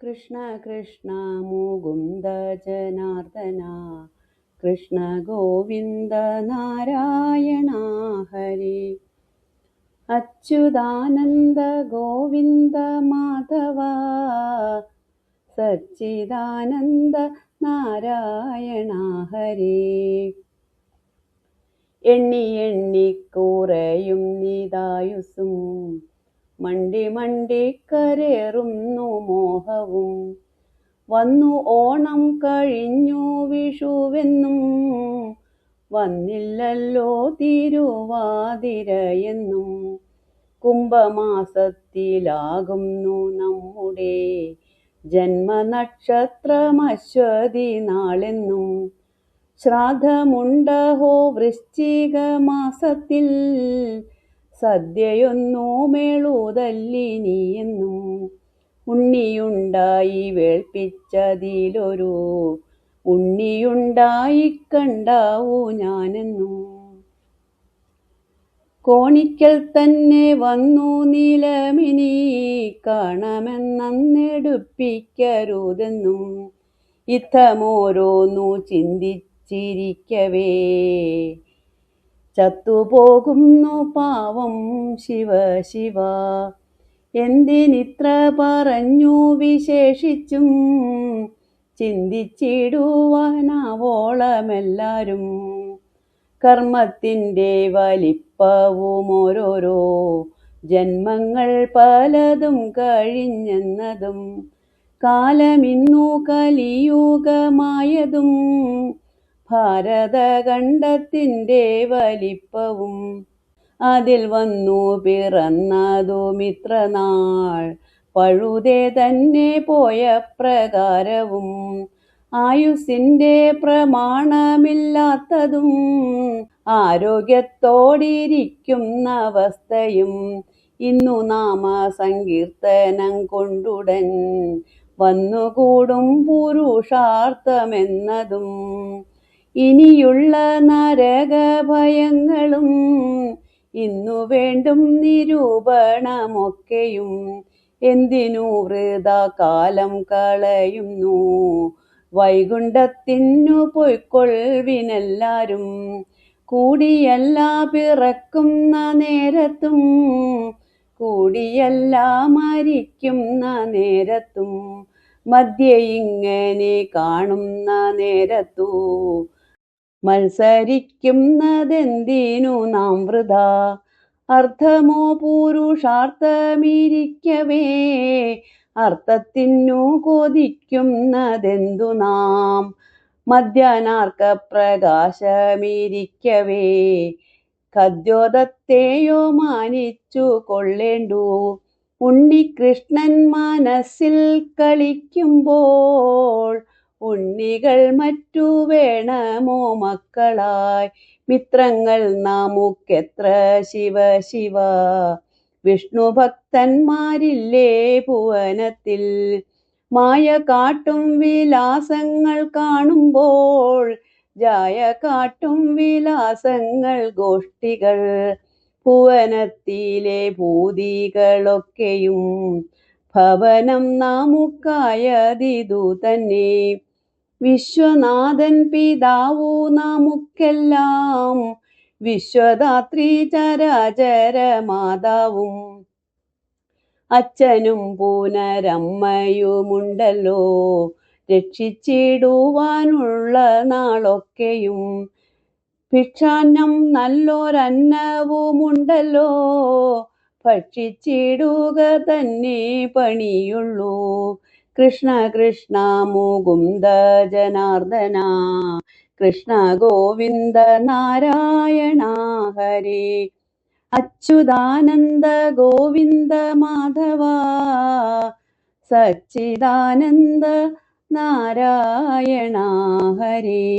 കൃഷ്ണ കൃഷ്ണ മുകുന്ദ ജനാർദ്ദന കൃഷ്ണ ഗോവിന്ദ നാരായണ ഹരി അച്യുതാനന്ദ ഗോവിന്ദ മാധവ സച്ചിദാനന്ദ നാരായണ ഹരി എണ്ണി എണ്ണി കൂറയും നിതായുസും മണ്ടി മണ്ടി കരേറുന്നു മോഹവും. വന്നു ഓണം കഴിഞ്ഞു വിഷുവെന്നും. വന്നില്ലല്ലോ തിരുവാതിരയെന്നും. കുംഭമാസത്തിലാകുന്നു നമ്മുടെ ജന്മനക്ഷത്രമശ്വതി നാളെന്നും ശ്രാദ്ധമുണ്ടഹോ വൃശ്ചിക മാസത്തിൽ സദ്യയൊന്നു മേളൂതല്ലിനിയെന്നും ഉണ്ണിയുണ്ടായി വേൾപ്പിച്ചതിലൊരു ഉണ്ണിയുണ്ടായി കണ്ടാവൂ ഞാനെന്നു. കോണിക്കൽ തന്നെ വന്നു നീലമിനി കാണമെന്നെടുപ്പിക്കരുതെന്നും ഇത്തമോരോന്നു ചിന്തിച്ചിരിക്കവേ. ചത്തുപോകുന്നു പാവം ശിവ ശിവ. എന്തിനിത്ര പറഞ്ഞു വിശേഷിച്ചും ചിന്തിച്ചിടുവാനാവോളമെല്ലാരും. കർമ്മത്തിന്റെ വലിപ്പവും ഓരോരോ ജന്മങ്ങൾ പലതും കഴിഞ്ഞെന്നതും കാലമിന്നു കലിയുഗമായതും ഭാരതഖണ്ഡത്തിന്റെ വലിപ്പവും അതിൽ വന്നു പിറന്നതു മിത്രനാൾ. പഴുതേ തന്നെ പോയ പ്രകാരവും ആയുസിന്റെ പ്രമാണമില്ലാത്തതും ആരോഗ്യത്തോടിരിക്കുന്ന അവസ്ഥയും ഇന്നു നാമ സങ്കീർത്തനം കൊണ്ടുടൻ വന്നുകൂടും പുരുഷാർത്ഥമെന്നതും ഇനിയുള്ള നരകഭയങ്ങളും ഇന്നു വേണ്ടും നിരൂപണമൊക്കെയും. എന്തിനു വൃത കാലം കളയുന്നു? വൈകുണ്ഠത്തിനു പൊയ്ക്കൊൾവിനെല്ലാരും കൂടിയല്ല പിറക്കുന്ന നേരത്തും കൂടിയല്ല മരിക്കുന്ന നേരത്തും. മധ്യ ഇങ്ങനെ കാണുന്ന നേരത്തു മത്സരിക്കുന്നതെന്തിനു നാം വൃത? അർത്ഥമോ പുരുഷാർത്ഥമിരിക്കവേ? അർത്ഥത്തിനു കൊതിക്കുന്നതെന്തു നാം? മധ്യാനാർക്ക പ്രകാശമിരിക്കവേ? കദ്യോതത്തെയോ മാനിച്ചു കൊള്ളേണ്ടു? ഉണ്ണികൃഷ്ണൻ മനസ്സിൽ കളിക്കുമ്പോൾ ഉണ്ണികൾ മറ്റു വേണമോ മക്കളായി? മിത്രങ്ങൾ നാമുക്കെത്ര? ശിവ ശിവ. വിഷ്ണു ഭക്തന്മാരില്ലേ ഭുവനത്തിൽ? മായ കാട്ടും വിലാസങ്ങൾ കാണുമ്പോൾ ജായ കാട്ടും വിലാസങ്ങൾ ഗോഷ്ഠികൾ ഭുവനത്തിലെ ഭൂതികളൊക്കെയും ഭവനം നാമുക്കായതിതു തന്നെ വിശ്വനാഥൻ പിതാവു നമുക്കെല്ലാം. വിശ്വദാത്രി ചരാചര മാതാവും. അച്ഛനും പൂനരമ്മയുമുണ്ടല്ലോ. രക്ഷിച്ചിടുവാനുള്ള നാളൊക്കെയും. ഭിക്ഷാന്നം നല്ലൊരന്നവുമുണ്ടല്ലോ. ഭക്ഷിച്ചിടുക തന്നെ പണിയുള്ളൂ. കൃഷ്ണ കൃഷ്ണ മുകുന്ദ ജനാർദ്ദന. കൃഷ്ണ ഗോവിന്ദ നാരായണ ഹരേ. അച്യുതാനന്ദ ഗോവിന്ദ മാധവ. സച്ചിദാനന്ദ നാരായണ ഹരേ.